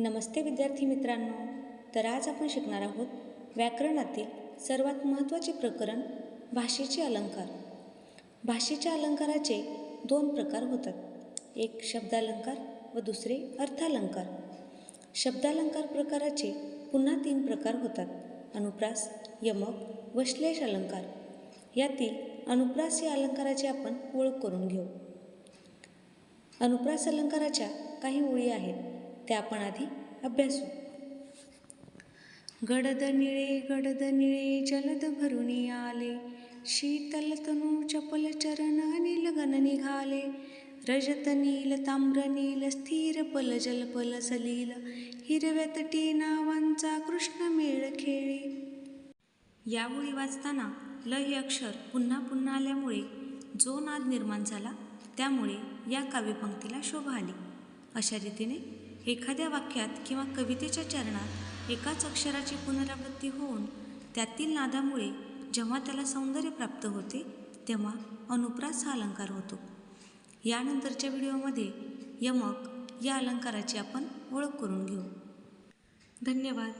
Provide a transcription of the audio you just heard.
नमस्ते विद्यार्थी मित्रांनो. तर आज आपण शिकणार आहोत व्याकरणातील सर्वात महत्त्वाचे प्रकरण भाषेचे अलंकार. भाषेच्या अलंकाराचे दोन प्रकार होतात. एक शब्दालंकार व दुसरे अर्थालंकार. शब्दालंकार प्रकाराचे पुन्हा तीन प्रकार होतात. अनुप्रास यमक व श्लेष अलंकार यातील अनुप्रास या अलंकाराची आपण ओळख करून घेऊ. अनुप्रास अलंकाराच्या काही ओळी आहेत. त्या आपण आधी अभ्यासू. गडद निळे गडद निळे जलद भरून आले. शीतल तनू चपल चरण नील गण निघाले. रजत नील ताम्र नील स्थिर पल जल पल सलील. हिरव्या तटी नावांचा कृष्ण मेळ खेळे. यावेळी वाचताना ल हे अक्षर पुन्हा पुन्हा आल्यामुळे जो नाद निर्माण झाला त्यामुळे या काव्यपंक्तीला शोभा आली. अशा रीतीने एखाद्या वाक्यात किंवा कवितेच्या चरणात एकाच अक्षराची पुनरावृत्ती होऊन त्यातील नादामुळे जेव्हा त्याला सौंदर्य प्राप्त होते तेव्हा अनुप्रास हा अलंकार होतो. यानंतरच्या व्हिडिओमध्ये यमक या अलंकाराची आपण ओळख करून घेऊ. धन्यवाद.